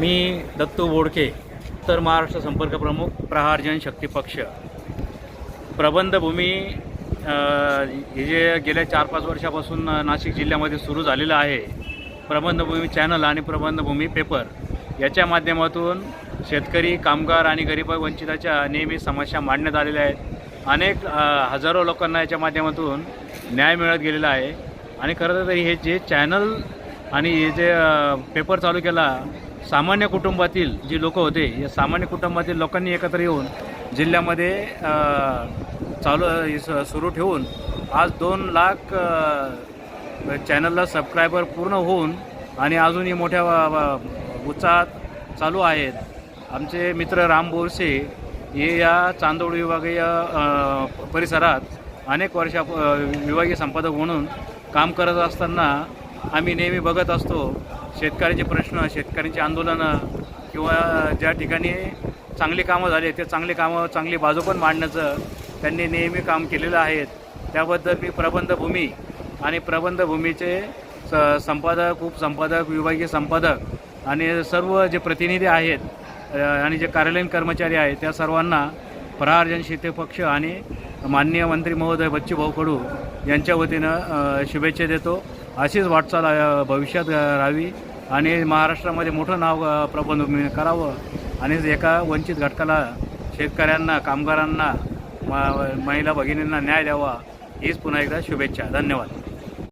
मी दत्तू बोडके उत्तर महाराष्ट्र संपर्क प्रमुख प्रहार जनशक्ती पक्ष. प्रबंधभूमी हे जे गेल्या चार पाच वर्षापासून नाशिक जिल्ह्यामध्ये सुरू झालेलं आहे प्रबंधभूमी चॅनल आणि प्रबंधभूमी पेपर. याच्या माध्यमातून शेतकरी कामगार आणि गरीब वंचिताच्या नेहमी समस्या मांडण्यात आलेल्या आहेत. अनेक हजारो लोकांना याच्या माध्यमातून न्याय मिळत गेलेला आहे. आणि खरं तर हे जे चॅनल आणि हे जे पेपर चालू केला सामान्य कुटुंबातील जी लोक होते या सामान्य कुटुंबातील लोकांनी एकत्र येऊन जिल्ह्यामध्ये चालू स- सुरू ठेवून आज दोन लाख चॅनलला सबस्क्रायबर पूर्ण होऊन आणि अजूनही मोठ्या उत्साहात चालू आहेत. आमचे मित्र राम बोरसे हे या चांदोड विभागीय परिसरात अनेक वर्षा विभागीय संपादक म्हणून काम करत असताना आम्ही नेहमी बघत असतो. शेतकऱ्याचे प्रश्न शेतकऱ्यांची आंदोलनं किंवा ज्या ठिकाणी चांगली कामं झाली ते चांगली कामं चांगली बाजू पण मांडण्याचं त्यांनी नेहमी काम केलेलं आहे. त्याबद्दल मी प्रबंधभूमी आणि प्रबंधभूमीचे स संपादक उपसंपादक विभागीय संपादक आणि सर्व जे प्रतिनिधी आहेत आणि जे कार्यालयीन कर्मचारी आहेत त्या सर्वांना प्रहार जनशेते पक्ष आणि माननीय मंत्री महोदय बच्चूभाऊ कडू यांच्या वतीनं शुभेच्छा देतो. अशीच वाटचाल भविष्यात राहावी. आणि महाराष्ट्रामध्ये मोठं नाव प्रबंध करावं. आणि एका वंचित घटकाला शेतकऱ्यांना कामगारांना म- महिला भगिनींना न्याय द्यावा. हीच पुन्हा एकदा शुभेच्छा. धन्यवाद.